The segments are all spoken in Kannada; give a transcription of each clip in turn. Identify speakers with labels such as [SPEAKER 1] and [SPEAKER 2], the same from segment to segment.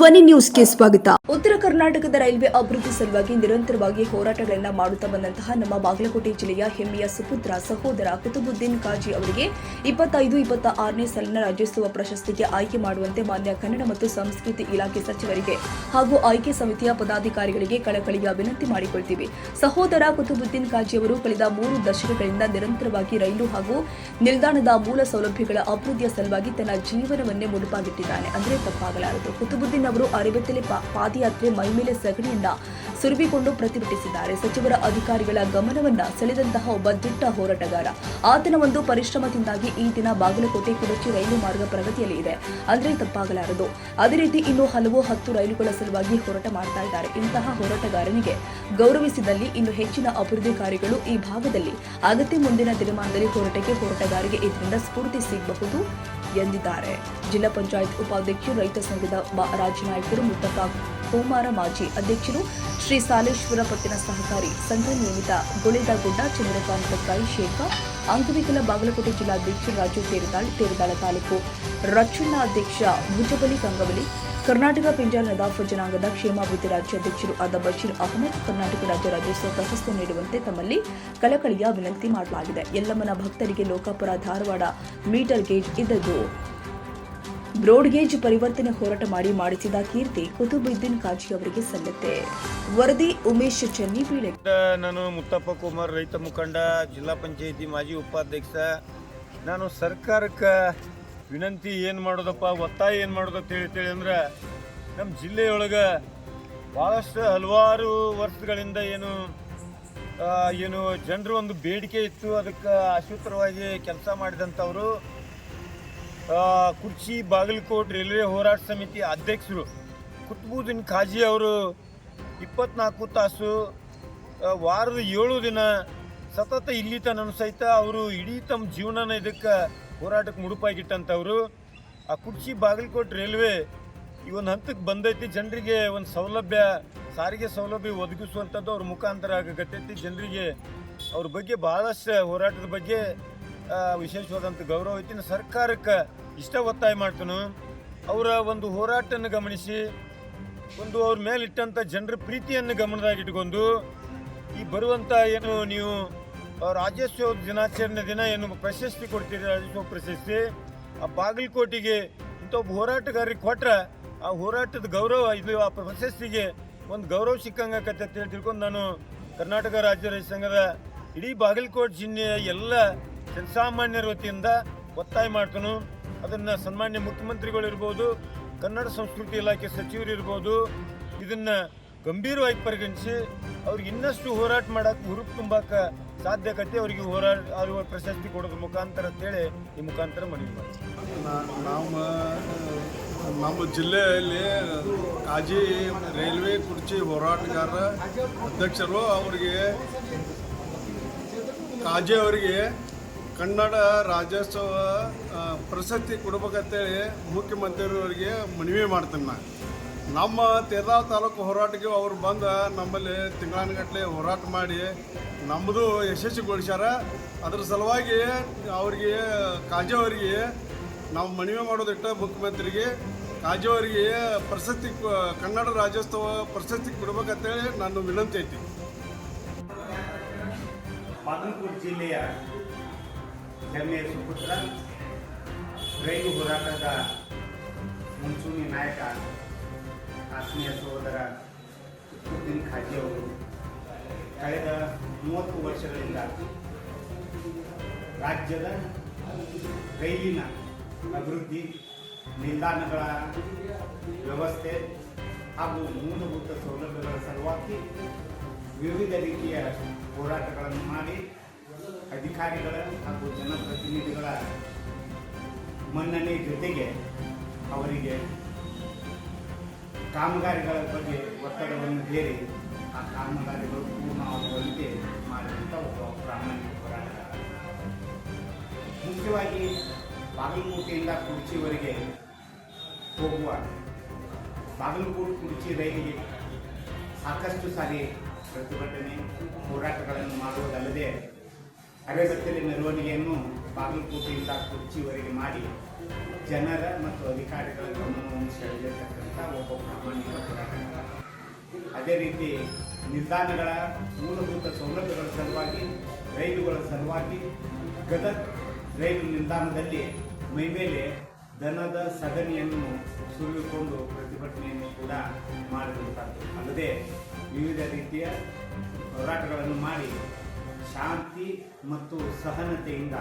[SPEAKER 1] ಧ್ವನಿ ನ್ಯೂಸ್ಗೆ ಸ್ವಾಗತ. ಉತ್ತರ ಕರ್ನಾಟಕದ ರೈಲ್ವೆ ಅಭಿವೃದ್ಧಿ ಸಲುವಾಗಿ ನಿರಂತರವಾಗಿ ಹೋರಾಟಗಳನ್ನ ಮಾಡುತ್ತಾ ಬಂದಂತಹ ನಮ್ಮ ಬಾಗಲಕೋಟೆ ಜಿಲ್ಲೆಯ ಹೆಮ್ಮೆಯ ಸುಪುತ್ರ ಸಹೋದರ ಕುತುಬುದ್ದೀನ್ ಕಾಜಿ ಅವರಿಗೆ ಇಪ್ಪತ್ತೈದು ಇಪ್ಪತ್ತ ಆರನೇ ಸಾಲಿನ ರಾಜ್ಯೋತ್ಸವ ಪ್ರಶಸ್ತಿಗೆ ಆಯ್ಕೆ ಮಾಡುವಂತೆ ಮಾನ್ಯ ಕನ್ನಡ ಮತ್ತು ಸಂಸ್ಕೃತಿ ಇಲಾಖೆ ಸಚಿವರಿಗೆ ಹಾಗೂ ಆಯ್ಕೆ ಸಮಿತಿಯ ಪದಾಧಿಕಾರಿಗಳಿಗೆ ಕಳಕಳಿಯ ವಿನಂತಿ ಮಾಡಿಕೊಳ್ತೀವಿ. ಸಹೋದರ ಕುತುಬುದ್ದೀನ್ ಕಾಜಿ ಅವರು ಕಳೆದ ಮೂರು ದಶಕಗಳಿಂದ ನಿರಂತರವಾಗಿ ರೈಲು ಹಾಗೂ ನಿಲ್ದಾಣದ ಮೂಲ ಸೌಲಭ್ಯಗಳ ಅಭಿವೃದ್ಧಿಯ ಸಲುವಾಗಿ ತನ್ನ ಜೀವನವನ್ನೇ ಮುಡುಪಾಗಿಟ್ಟಿದ್ದಾನೆ. ಅಂದರೆ ತಪ್ಪಾಗಲಾರದು. ಕುತುಬುದ್ದೀನ್ ಅವರು ಅರೆಬೆತ್ತಲೆ ಪಾ- ಪಾದಯಾತ್ರೆ ಮೈಮೇಲೆ ಸಗಣಿಯನ್ನ ಸುರುವಿಕೊಂಡು ಪ್ರತಿಭಟಿಸಿದ್ದಾರೆ. ಸಚಿವರ ಅಧಿಕಾರಿಗಳ ಗಮನವನ್ನ ಸೆಳೆದಂತಹ ಒಬ್ಬ ದಿಟ್ಟ ಹೋರಾಟಗಾರ. ಆತನ ಒಂದು ಪರಿಶ್ರಮದಿಂದಾಗಿ ಈ ದಿನ ಬಾಗಲಕೋಟೆ ಕುಡಚಿ ರೈಲು ಮಾರ್ಗ ಪ್ರಗತಿಯಲ್ಲಿ ಇದೆ. ಅಂದ್ರೆ ತಪ್ಪಾಗಲಾರದು. ಅದೇ ರೀತಿ ಇನ್ನು ಹಲವು ಹತ್ತು ರೈಲುಗಳ ಸಲುವಾಗಿ ಹೋರಾಟ ಮಾಡ್ತಾ ಇದ್ದಾರೆ. ಇಂತಹ ಹೋರಾಟಗಾರನಿಗೆ ಗೌರವಿಸಿದಲ್ಲಿ ಇನ್ನು ಹೆಚ್ಚಿನ ಅಭಿವೃದ್ಧಿ ಕಾರ್ಯಗಳು ಈ ಭಾಗದಲ್ಲಿ. ಅಗತ್ಯ ಮುಂದಿನ ದಿನಮಾನದಲ್ಲಿ ಹೋರಾಟಕ್ಕೆ ಹೋರಾಟಗಾರರಿಗೆ ಇದರಿಂದ ಸ್ಫೂರ್ತಿ ಸಿಗಬಹುದು ಎಂದಿದ್ದಾರೆ. ಜಿಲ್ಲಾ ಪಂಚಾಯತ್ ಉಪಾಧ್ಯಕ್ಷರು ರೈತ ಸಂಘದ ರಾಜ್ಯ ನಾಯಕರು ಮುತ್ತಪ್ಪ ಕೋಮಾರ ಮಾಜಿ ಅಧ್ಯಕ್ಷರು ಶ್ರೀ ಸಾಲೇಶ್ವರ ಪತ್ತಿನ ಸಹಕಾರಿ ಸಂಘ ನಿಯಮಿತ ಗುಳೆದಗುಡ್ಡ ಚಂದ್ರಕಾಂತ ಕೈ ಶೇಖ, ಅಂಗವಿಕಲ ಬಾಗಲಕೋಟೆ ಜಿಲ್ಲಾಧ್ಯಕ್ಷ ರಾಜು ತೇರದಾಳ್, ತೇರದಾಳ ತಾಲೂಕು ರಕ್ಷಣ ಅಧ್ಯಕ್ಷ ಭುಜಬಲಿ ಕಂಗವಲಿ ಕರ್ನಾಟಕ ಪಿಂಜಾಲ್ ನದಾಫ್ ಜನಾಂಗದ ಕ್ಷೇಮಾಭಿವೃದ್ಧಿ ರಾಜ್ಯಾಧ್ಯಕ್ಷರು ಆದ ಬಶೀರ್ ಅಹಮದ್, ಕರ್ನಾಟಕ ರಾಜ್ಯ ರಾಜ್ಯೋತ್ಸವ ಪ್ರಶಸ್ತಿ ನೀಡುವಂತೆ ತಮ್ಮಲ್ಲಿ ಕಳಕಳಿಯ ವಿನಂತಿ ಮಾಡಲಾಗಿದೆ. ಎಲ್ಲಮ್ಮನ ಭಕ್ತರಿಗೆ ಲೋಕಾಪುರ ಧಾರವಾಡ ಮೀಟರ್ ಗೇಜ್ ಇದ್ದದ್ದು ಬ್ರೋಡ್ ಗೇಜ್ ಪರಿವರ್ತನೆ ಹೋರಾಟ ಮಾಡಿ ಮಾಡಿಸಿದ ಕೀರ್ತಿ ಕುತುಬುದ್ದೀನ್ ಕಾಜಿ ಅವರಿಗೆ ಸಲ್ಲುತ್ತೆ. ವರದಿ ಉಮೇಶ್ ಚೆನ್ನಿ ಬೀಳೆ
[SPEAKER 2] ನಾನು ಮುತ್ತಪ್ಪ ಕುಮಾರ್ ರೈತ ಮುಖಂಡ, ಜಿಲ್ಲಾ ಪಂಚಾಯತಿ ಮಾಜಿ ಉಪಾಧ್ಯಕ್ಷ. ನಾನು ಸರ್ಕಾರಕ್ಕೆ ವಿನಂತಿ ಏನು ಮಾಡೋದಪ್ಪ, ಒತ್ತಾಯ ಏನು ಮಾಡೋದಪ್ಪ ಹೇಳ್ತೇಳಿ ಅಂದ್ರೆ ನಮ್ಮ ಜಿಲ್ಲೆಯೊಳಗೆ ಭಾಳಷ್ಟು ಹಲವಾರು ವರ್ಷಗಳಿಂದ ಏನು ಏನು ಜನರು ಒಂದು ಬೇಡಿಕೆ ಇತ್ತು. ಅದಕ್ಕೆ ಆಶುತ್ರವಾಗಿ ಕೆಲಸ ಮಾಡಿದಂಥವರು. ಕುರ್ಚಿ, ಬಾಗಲಕೋಟ್ ರೈಲ್ವೆ ಹೋರಾಟ ಸಮಿತಿ ಅಧ್ಯಕ್ಷರು ಕುತ್ಬುದ್ದೀನ್ ಖಾಜಿ ಅವರು ಇಪ್ಪತ್ನಾಲ್ಕು ತಾಸು ವಾರದ ಏಳು ದಿನ ಸತತ ಇಲ್ಲಿ ತನಕ ಸಹಿತ ಅವರು ಇಡೀ ತಮ್ಮ ಜೀವನನ ಇದಕ್ಕೆ ಹೋರಾಟಕ್ಕೆ ಮುಡುಪಾಗಿಟ್ಟಂಥವ್ರು. ಆ ಕುರ್ಚಿ, ಬಾಗಲಕೋಟ್ ರೈಲ್ವೆ ಈ ಒಂದು ಹಂತಕ್ಕೆ ಬಂದೈತಿ, ಜನರಿಗೆ ಒಂದು ಸೌಲಭ್ಯ, ಸಾರಿಗೆ ಸೌಲಭ್ಯ ಒದಗಿಸುವಂಥದ್ದು ಅವ್ರ ಮುಖಾಂತರ ಆಗತ್ತೈತಿ ಜನರಿಗೆ ಅವ್ರ ಬಗ್ಗೆ ಭಾಳಷ್ಟು ಹೋರಾಟದ ಬಗ್ಗೆ ವಿಶೇಷವಾದಂಥ ಗೌರವ ಐತಿ ಸರ್ಕಾರಕ್ಕೆ ಇಷ್ಟ ಒತ್ತಾಯ ಮಾಡ್ತಾನು. ಅವರ ಒಂದು ಹೋರಾಟವನ್ನು ಗಮನಿಸಿ, ಒಂದು ಅವ್ರ ಮೇಲೆ ಇಟ್ಟಂಥ ಜನರ ಪ್ರೀತಿಯನ್ನು ಗಮನದಾಗಿಟ್ಕೊಂಡು ಈ ಬರುವಂಥ ಏನು ನೀವು ರಾಜ್ಯೋತ್ಸವ ದಿನಾಚರಣೆ ದಿನ ಏನು ಪ್ರಶಸ್ತಿ ಕೊಡ್ತೀರಿ, ರಾಜ್ಯೋತ್ಸವ ಪ್ರಶಸ್ತಿ, ಆ ಬಾಗಲಕೋಟಿಗೆ ಇಂಥ ಒಬ್ಬ ಹೋರಾಟಗಾರರಿಗೆ ಕೊಟ್ರೆ, ಆ ಹೋರಾಟದ ಗೌರವ, ಇದು ಆ ಪ್ರಶಸ್ತಿಗೆ ಒಂದು ಗೌರವ ಸಿಕ್ಕಂಗೆ ಅಂತ ಹೇಳಿ ತಿಳ್ಕೊಂಡು ನಾನು ಕರ್ನಾಟಕ ರಾಜ್ಯ ರೈತ ಸಂಘದ ಇಡೀ ಬಾಗಲಕೋಟೆ ಜಿಲ್ಲೆಯ ಎಲ್ಲ ಜನಸಾಮಾನ್ಯರ ವತಿಯಿಂದ ಒತ್ತಾಯ ಮಾಡ್ತಾನು. ಅದನ್ನು ಸನ್ಮಾನ್ಯ ಮುಖ್ಯಮಂತ್ರಿಗಳು ಇರ್ಬೋದು ಕನ್ನಡ ಸಂಸ್ಕೃತಿ ಇಲಾಖೆ ಸಚಿವರು ಇರ್ಬೋದು ಇದನ್ನ ಗಂಭೀರವಾಗಿ ಪರಿಗಣಿಸಿ ಅವ್ರಿಗೆ ಇನ್ನಷ್ಟು ಹೋರಾಟ ಮಾಡಕ್ಕೆ ಹುರುಪು ತುಂಬಕ್ಕೆ ಸಾಧ್ಯ ಆಕತಿ ಅವರಿಗೆ ಹೋರಾಟ ಅವ್ರಿಗೆ ಪ್ರಶಸ್ತಿ ಕೊಡೋದ್ರ ಮುಖಾಂತರ ಅಂತೇಳಿ ಈ ಮುಖಾಂತರ ಮನವಿ ಮಾಡ್ತೀನಿ.
[SPEAKER 3] ನಾ- ನಮ್ಮ ನಮ್ಮ ಜಿಲ್ಲೆಯಲ್ಲಿ ಕಾಜಿ ರೈಲ್ವೆ ಕುರ್ಚಿ ಹೋರಾಟಗಾರರ ಅಧ್ಯಕ್ಷರು ಅವರಿಗೆ, ಕಾಜಿ ಅವರಿಗೆ ಕನ್ನಡ ರಾಜ್ಯೋತ್ಸವ ಪ್ರಶಸ್ತಿ ಕೊಡ್ಬೇಕಂತೇಳಿ ಮುಖ್ಯಮಂತ್ರಿಯವರಿಗೆ ಮನವಿ ಮಾಡ್ತೀನಿ ನಾನು. ನಮ್ಮ ತೇರ್ದಾಳ ತಾಲೂಕು ಹೋರಾಟಕ್ಕೆ ಅವ್ರು ಬಂದು ನಮ್ಮಲ್ಲಿ ತಿಂಗಳಾನುಗಟ್ಟಲೆ ಹೋರಾಟ ಮಾಡಿ ನಮ್ಮದು ಯಶಸ್ವಿಗೊಳಿಸ್ಯಾರ. ಅದ್ರ ಸಲುವಾಗಿ ಅವ್ರಿಗೆ, ಕಾಜಿ ಅವರಿಗೆ ನಾವು ಮನವಿ ಮಾಡೋದಿಟ್ಟ ಮುಖ್ಯಮಂತ್ರಿಗೆ ಕಾಜಿ ಅವರಿಗೆ ಪ್ರಶಸ್ತಿ ಕನ್ನಡ ರಾಜ್ಯೋತ್ಸವ ಪ್ರಶಸ್ತಿ ಕೊಡ್ಬೇಕಂತೇಳಿ ನಾನು ವಿನಂತಿ ಐತಿ.
[SPEAKER 4] ಜಿಲ್ಲೆಯ ಹೆಮ್ಮೆಯ ಸುಪುತ್ರ ರೈಲು ಹೋರಾಟದ ಮುಂಚೂಣಿ ನಾಯಕ ಆತ್ಮೀಯ ಸಹೋದರ ಕುತುಬುದ್ದೀನ್ ಖಾಜಿ ಅವರು ಕಳೆದ ಮೂವತ್ತು ವರ್ಷಗಳಿಂದ ರಾಜ್ಯದ ರೈಲಿನ ಅಭಿವೃದ್ಧಿ, ನಿಲ್ದಾಣಗಳ ವ್ಯವಸ್ಥೆ ಹಾಗೂ ಮೂಲಭೂತ ಸೌಲಭ್ಯಗಳ ಸಲುವಾಗಿ ವಿವಿಧ ರೀತಿಯ ಹೋರಾಟಗಳನ್ನು ಮಾಡಿ ಅಧಿಕಾರಿಗಳ ಹಾಗೂ ಜನಪ್ರತಿನಿಧಿಗಳ ಮನ್ನಣೆ ಜೊತೆಗೆ ಅವರಿಗೆ ಕಾಮಗಾರಿಗಳ ಬಗ್ಗೆ ಒತ್ತಡವನ್ನು ಹೇರಿ ಆ ಕಾಮಗಾರಿಗಳು ಪೂರ್ಣವಾಗುವಂತೆ ಮಾಡಿದಂಥ ಒಬ್ಬ ಪ್ರಾಮಾಣಿಕ ಹೋರಾಟಗಾರ. ಮುಖ್ಯವಾಗಿ ಬಾಗಲಕೋಟೆಯಿಂದ ಕುರ್ಚಿವರೆಗೆ ಹೋಗುವ ಬಾಗಲಕೋಟೆ ಕುರ್ಚಿ ರೈಲಿಗೆ ಸಾಕಷ್ಟು ಸಾರಿ ಪ್ರತಿಭಟನೆ, ಹೋರಾಟಗಳನ್ನು ಮಾಡುವುದಲ್ಲದೆ ಅರೆಬೆತ್ತಲೆ ಮೆರವಣಿಗೆಯನ್ನು ಬಾಗಲಕೋಟೆಯಿಂದ ಕುರ್ಚಿವರೆಗೆ ಮಾಡಿ ಜನರ ಮತ್ತು ಅಧಿಕಾರಿಗಳ ಗಮನವನ್ನು ಸೆಳೆದಿರ್ತಕ್ಕಂಥ ಒಬ್ಬ ಪ್ರಾಮಾಣಿಕ ಹೋರಾಟಗಾರ ಅದೇ ರೀತಿ ನಿಲ್ದಾಣಗಳ ಮೂಲಭೂತ ಸೌಲಭ್ಯಗಳ ಸಲುವಾಗಿ, ರೈಲುಗಳ ಸಲುವಾಗಿ, ಗದಗ್ ರೈಲು ನಿಲ್ದಾಣದಲ್ಲಿ ಮೈಮೇಲೆ ದನದ ಸಗಣಿಯನ್ನು ಸುರಿದುಕೊಂಡು ಪ್ರತಿಭಟನೆಯನ್ನು ಕೂಡ ಮಾಡಿರುವಂಥದ್ದು ಅಲ್ಲದೆ ವಿವಿಧ ರೀತಿಯ ಹೋರಾಟಗಳನ್ನು ಮಾಡಿ ಶಾಂತಿ ಮತ್ತು ಸಹನತೆಯಿಂದ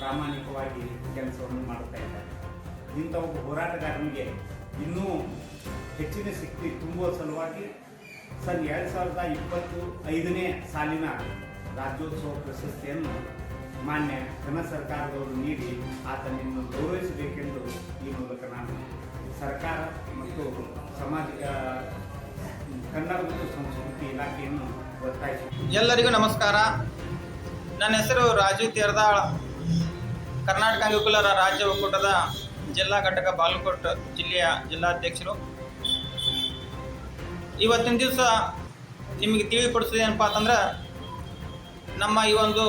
[SPEAKER 4] ಪ್ರಾಮಾಣಿಕವಾಗಿ ಕೆಲಸವನ್ನು ಮಾಡುತ್ತಾ ಇದ್ದಾರೆ. ಇಂಥ ಒಬ್ಬ ಹೋರಾಟಗಾರನಿಗೆ ಇನ್ನೂ ಹೆಚ್ಚಿನ ಶಕ್ತಿ ತುಂಬುವ ಸಲುವಾಗಿ ಸನ್ ಎರಡು ಸಾವಿರದ ಇಪ್ಪತ್ತು ಐದನೇ ಸಾಲಿನ ರಾಜ್ಯೋತ್ಸವ ಪ್ರಶಸ್ತಿಯನ್ನು ಮಾನ್ಯ ಘನ ಸರ್ಕಾರದವರು ನೀಡಿ ಆತನನ್ನು ಗೌರವಿಸಬೇಕೆಂದು ಈ ಮೂಲಕ ನಾನು ಸರ್ಕಾರ ಮತ್ತು ಸಮಾಜ, ಕನ್ನಡ ಮತ್ತು ಸಂಸ್ಕೃತಿ ಇಲಾಖೆಯನ್ನು ಒತ್ತಾಯಿಸುತ್ತೇನೆ.
[SPEAKER 5] ಎಲ್ಲರಿಗೂ ನಮಸ್ಕಾರ. ನನ್ನ ಹೆಸರು ರಾಜು ತೇರ್ದಾಳ್. ಕರ್ನಾಟಕ ಅಂಗಕುಲರ ರಾಜ್ಯ ಒಕ್ಕೂಟದ ಜಿಲ್ಲಾ ಘಟಕ ಬಾಲಕೋಟ್ ಜಿಲ್ಲೆಯ ಜಿಲ್ಲಾಧ್ಯಕ್ಷರು. ಇವತ್ತಿನ ದಿವಸ ನಿಮಗೆ ತಿಳಿಪಡಿಸೋದು ಏನಪ್ಪ ಅಂತಂದ್ರೆ, ನಮ್ಮ ಈ ಒಂದು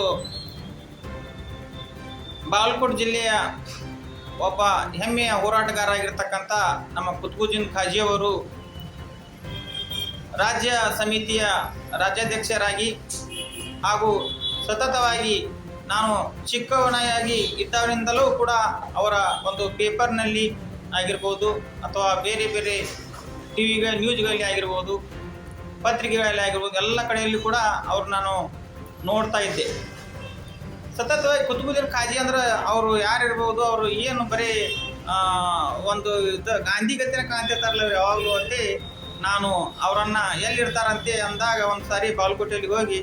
[SPEAKER 5] ಬಾಲ್ಕೋಟ್ ಜಿಲ್ಲೆಯ ಒಬ್ಬ ಹೆಮ್ಮೆಯ ಹೋರಾಟಗಾರ ಆಗಿರ್ತಕ್ಕಂಥ ನಮ್ಮ ಕುತ್ಕುಜಿನ್ ಖಾಜಿಯವರು ರಾಜ್ಯ ಸಮಿತಿಯ ರಾಜ್ಯಾಧ್ಯಕ್ಷರಾಗಿ ಹಾಗೂ ಸತತವಾಗಿ ನಾನು ಚಿಕ್ಕವನಾಗಿ ಇದ್ದವರಿಂದಲೂ ಕೂಡ ಅವರ ಒಂದು ಪೇಪರ್ನಲ್ಲಿ ಆಗಿರ್ಬೋದು ಅಥವಾ ಬೇರೆ ಬೇರೆ ಟಿ ವಿಗಳ ನ್ಯೂಸ್ಗಳಲ್ಲಿ ಆಗಿರ್ಬೋದು, ಪತ್ರಿಕೆಗಳಲ್ಲಿ ಆಗಿರ್ಬೋದು, ಎಲ್ಲ ಕಡೆಯಲ್ಲಿ ಕೂಡ ಅವ್ರು ನಾನು ನೋಡ್ತಾ ಇದ್ದೆ. ಸತತವಾಗಿ ಕುತುಬುದ್ದೀನ್ ಖಾಜಿ ಅಂದ್ರೆ ಅವರು ಯಾರಿರ್ಬೋದು, ಅವರು ಏನು ಬರೀ ಒಂದು ಗಾಂಧಿ ಗಾಂಧಿಗತಿನ ಕಾಣ್ತಿರ್ತಾರಲ್ಲ ಅವ್ರು ಯಾವಾಗಲೂ ಅಂತೆ ನಾನು ಅವರನ್ನು ಎಲ್ಲಿರ್ತಾರಂತೆ ಅಂದಾಗ ಒಂದು ಸಾರಿ ಬಾಲ್ಕೋಟೆಯಲ್ಲಿ ಹೋಗಿ,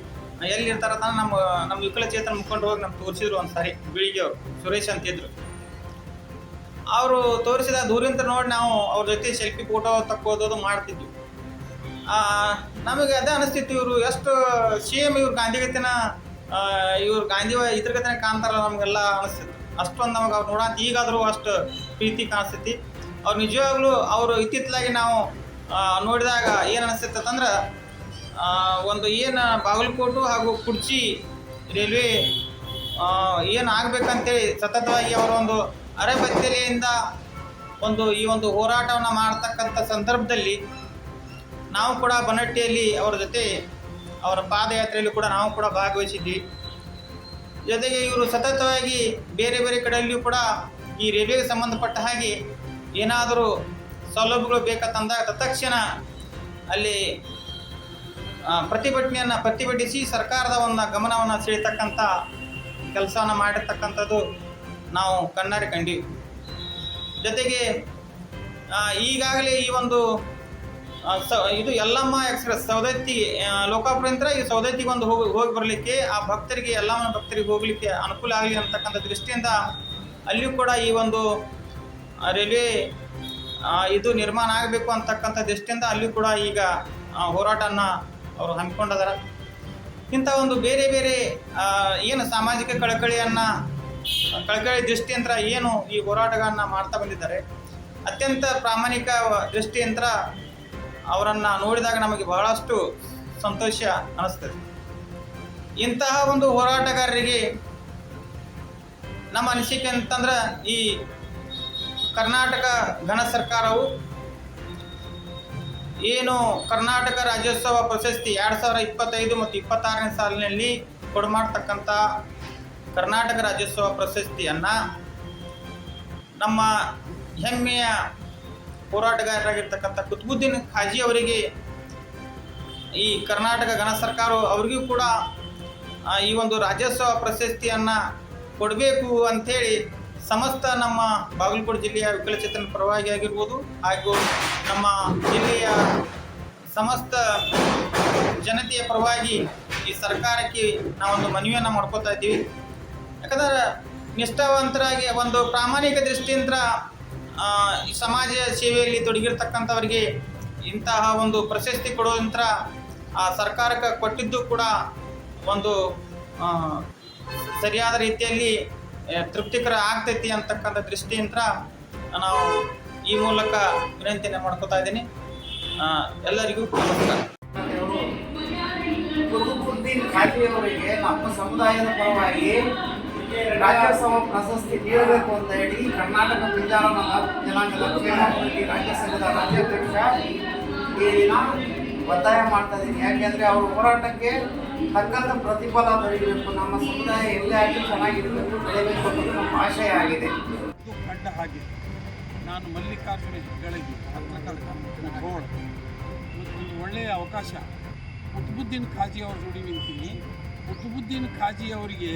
[SPEAKER 5] ಎಲ್ಲಿರ್ತಾರಂತ ನಮ್ಮ ನಮ್ಮ ವಿಕಲಚೇತನ ಮುಖಂಡ್ರು ಹೋಗಿ ನಮ್ಗೆ ತೋರಿಸಿದ್ರು ಒಂದು ಸಾರಿ ಬೆಳಿಗ್ಗೆ ಅವರು, ಸುರೇಶ್ ಅಂತಿದ್ರು ಅವರು ತೋರಿಸಿದ ದೂರಿಂದ ನೋಡಿ ನಾವು ಅವ್ರ ಜೊತೆ ಸೆಲ್ಫಿ, ಫೋಟೋ ತಕ್ಕೋದು ಮಾಡ್ತಿದ್ವಿ. ನಮಗೆ ಅದೇ ಅನಿಸ್ತಿತ್ತು ಇವರು, ಎಷ್ಟು ಸೇಮ್ ಇವ್ರು ಗಾಂಧಿಗತಿನ ಇವ್ರು ಗಾಂಧಿ ಇದ್ರ ಗತಿನ ಕಾಣ್ತಾರಲ್ಲ ನಮಗೆಲ್ಲ ಅನಿಸ್ತಿತ್ತು. ಅಷ್ಟೊಂದು ನಮಗೆ ಅವ್ರು ನೋಡಂತ ಈಗಾದರೂ ಅಷ್ಟು ಪ್ರೀತಿ ಕಾಣಿಸ್ತೈತಿ ಅವ್ರು ನಿಜವಾಗ್ಲೂ ಅವರು ಇತ್ತಿತ್ತಲಾಗಿ ನಾವು ನೋಡಿದಾಗ ಏನು ಅನಿಸ್ತೈತಂದ್ರೆ ಒಂದು ಏನು ಬಾಗಲಕೋಟು ಹಾಗೂ ಕುರ್ಚಿ ರೈಲ್ವೆ ಏನು ಆಗಬೇಕಂತೇಳಿ ಸತತವಾಗಿ ಅವರೊಂದು ಅರೆಬೆತ್ತಲೆಯಿಂದ ಒಂದು ಈ ಒಂದು ಹೋರಾಟವನ್ನು ಮಾಡ್ತಕ್ಕಂಥ ಸಂದರ್ಭದಲ್ಲಿ ನಾವು ಕೂಡ ಬನಟ್ಟಿಯಲ್ಲಿ ಅವರ ಜೊತೆ, ಅವರ ಪಾದಯಾತ್ರೆಯಲ್ಲಿ ಕೂಡ ನಾವು ಕೂಡ ಭಾಗವಹಿಸಿದ್ವಿ. ಜೊತೆಗೆ ಇವರು ಸತತವಾಗಿ ಬೇರೆ ಬೇರೆ ಕಡೆಯಲ್ಲಿಯೂ ಕೂಡ ಈ ರೈಲ್ವೆಗೆ ಸಂಬಂಧಪಟ್ಟ ಹಾಗೆ ಏನಾದರೂ ಸೌಲಭ್ಯಗಳು ಬೇಕಂತಂದಾಗ ತಕ್ಷಣ ಅಲ್ಲಿ ಪ್ರತಿಭಟನೆಯನ್ನು ಪ್ರತಿಭಟಿಸಿ ಸರ್ಕಾರದ ಒಂದು ಗಮನವನ್ನು ಸೆಳೀತಕ್ಕಂಥ ಕೆಲಸವನ್ನು ಮಾಡಿರ್ತಕ್ಕಂಥದ್ದು ನಾವು ಕಣ್ಣಾರೆ ಕಂಡಿವಿ. ಜೊತೆಗೆ ಈಗಾಗಲೇ ಈ ಒಂದು ಸ, ಇದು ಯಲ್ಲಮ್ಮ ಎಕ್ಸ್ಪ್ರೆಸ್ ಸೌದತ್ತಿ ಲೋಕಾಪುರ ಈ ಸೌದತ್ತಿಗೆ ಒಂದು ಹೋಗಿ ಹೋಗಿ ಬರಲಿಕ್ಕೆ, ಆ ಭಕ್ತರಿಗೆ ಎಲ್ಲಮ್ಮ ಭಕ್ತರಿಗೆ ಹೋಗಲಿಕ್ಕೆ ಅನುಕೂಲ ಆಗಲಿ ಅಂತಕ್ಕಂಥ ದೃಷ್ಟಿಯಿಂದ ಅಲ್ಲಿಯೂ ಕೂಡ ಈ ಒಂದು ರೈಲ್ವೆ ಇದು ನಿರ್ಮಾಣ ಆಗಬೇಕು ಅಂತಕ್ಕಂಥ ದೃಷ್ಟಿಯಿಂದ ಅಲ್ಲಿ ಕೂಡ ಈಗ ಹೋರಾಟನ ಅವರು ಹಮ್ಮಿಕೊಂಡಿದ್ದಾರೆ ಇಂಥ ಒಂದು ಬೇರೆ ಬೇರೆ ಏನು ಸಾಮಾಜಿಕ ಕಳಕಳಿಯನ್ನು, ಕಳಕಳಿ ದೃಷ್ಟಿಯಂತ್ರ ಏನು ಈ ಹೋರಾಟಗಳನ್ನು ಮಾಡ್ತಾ ಬಂದಿದ್ದಾರೆ, ಅತ್ಯಂತ ಪ್ರಾಮಾಣಿಕ ದೃಷ್ಟಿಯಂತ್ರ ಅವರನ್ನು ನೋಡಿದಾಗ ನಮಗೆ ಬಹಳಷ್ಟು ಸಂತೋಷ ಅನಿಸ್ತದೆ. ಇಂತಹ ಒಂದು ಹೋರಾಟಗಾರರಿಗೆ ನಮ್ಮ ಅನಿಸಿಕೆ ಅಂತಂದ್ರೆ ಈ ಕರ್ನಾಟಕ ಘನ ಸರ್ಕಾರವು ಏನು ಕರ್ನಾಟಕ ರಾಜ್ಯೋತ್ಸವ ಪ್ರಶಸ್ತಿ ಎರಡು ಸಾವಿರ ಇಪ್ಪತ್ತೈದು ಮತ್ತು ಇಪ್ಪತ್ತಾರನೇ ಸಾಲಿನಲ್ಲಿ ಕೊಡಮಾಡ್ತಕ್ಕಂಥ ಕರ್ನಾಟಕ ರಾಜ್ಯೋತ್ಸವ ಪ್ರಶಸ್ತಿಯನ್ನು ನಮ್ಮ ಹೆಮ್ಮೆಯ ಹೋರಾಟಗಾರರಾಗಿರ್ತಕ್ಕಂಥ ಕುತ್ಬುದ್ದೀನ್ ಖಾಜಿ ಅವರಿಗೆ, ಈ ಕರ್ನಾಟಕ ಘನ ಸರ್ಕಾರ ಅವರಿಗೂ ಕೂಡ ಈ ಒಂದು ರಾಜ್ಯೋತ್ಸವ ಪ್ರಶಸ್ತಿಯನ್ನು ಕೊಡಬೇಕು ಅಂಥೇಳಿ ಸಮಸ್ತ ನಮ್ಮ ಬಾಗಲಕೋಟೆ ಜಿಲ್ಲೆಯ ವಿಕಲಚೇತನ ಪರವಾಗಿ ಆಗಿರ್ಬೋದು ಹಾಗೂ ನಮ್ಮ ಜಿಲ್ಲೆಯ ಸಮಸ್ತ ಜನತೆಯ ಪರವಾಗಿ ಈ ಸರ್ಕಾರಕ್ಕೆ ನಾವೊಂದು ಮನವಿಯನ್ನು ಮಾಡ್ಕೋತಾ ಇದ್ದೀವಿ. ಯಾಕಂದ್ರೆ ನಿಷ್ಠಾವಂತರಾಗಿ ಒಂದು ಪ್ರಾಮಾಣಿಕ ದೃಷ್ಟಿಯಿಂದ ಸಮಾಜ ಸೇವೆಯಲ್ಲಿ ತೊಡಗಿರ್ತಕ್ಕಂಥವರಿಗೆ ಇಂತಹ ಒಂದು ಪ್ರಶಸ್ತಿ ಕೊಡುವಂಥ ಆ ಸರ್ಕಾರಕ್ಕೆ ಕೊಟ್ಟಿದ್ದು ಕೂಡ ಒಂದು ಸರಿಯಾದ ರೀತಿಯಲ್ಲಿ ತೃಪ್ತಿಕರ ಆಗ್ತೈತಿ ಅಂತಕ್ಕಂಥ ದೃಷ್ಟಿಯಿಂದ ನಾವು ಈ ಮೂಲಕ ವಿನಂತಿಯನ್ನು ಮಾಡ್ಕೋತಾ ಇದ್ದೀನಿ. ಎಲ್ಲರಿಗೂ ನಮಸ್ಕಾರ.
[SPEAKER 4] ಕುತುಬುದ್ದೀನ್ ನಮ್ಮ ಸಮುದಾಯದ ಪರವಾಗಿ
[SPEAKER 6] ರಾಜ್ಯೋತ್ಸವ ಪ್ರಶಸ್ತಿ ನೀಡಬೇಕು ಅಂತ ಹೇಳಿ ಕರ್ನಾಟಕ ವಿಚಾರ ಜನಾಂಗದ ಕ್ಷೇಮ ಸಮಿತಿ ರಾಜ್ಯ ಸಂಘದ ರಾಜ್ಯಾಧ್ಯಕ್ಷ ಈ ದಿನ ಒತ್ತಾಯ ಮಾಡ್ತಾ ಇದ್ದೀನಿ. ಯಾಕೆಂದ್ರೆ ಅವರು ಹೋರಾಟಕ್ಕೆ ತಕ್ಕಂತ ಪ್ರತಿಫಲ ದೊರೆಯಬೇಕು. ನಮ್ಮ ಸಮುದಾಯ ಎಲ್ಲೇ ಆಗಲಿ ಚೆನ್ನಾಗಿರಬೇಕು ಬೆಳೆಯಬೇಕು ಅನ್ನೋದು ನಮ್ಮ ಆಶಯ ಆಗಿದೆ.
[SPEAKER 7] ಗಡ್ಡ ನಾನು ಮಲ್ಲಿಕಾರ್ಜುನ ಗಳಿಗೆ ಮತ್ತು ಗೋಳ ಒಂದು ಒಳ್ಳೆಯ ಅವಕಾಶ. ಕುತುಬುದ್ದೀನ್ ಖಾಜಿ ಅವ್ರ ಜೋಡಿ ನಿಂತೀನಿ. ಕುತುಬುದ್ದೀನ್ ಖಾಜಿ ಅವರಿಗೆ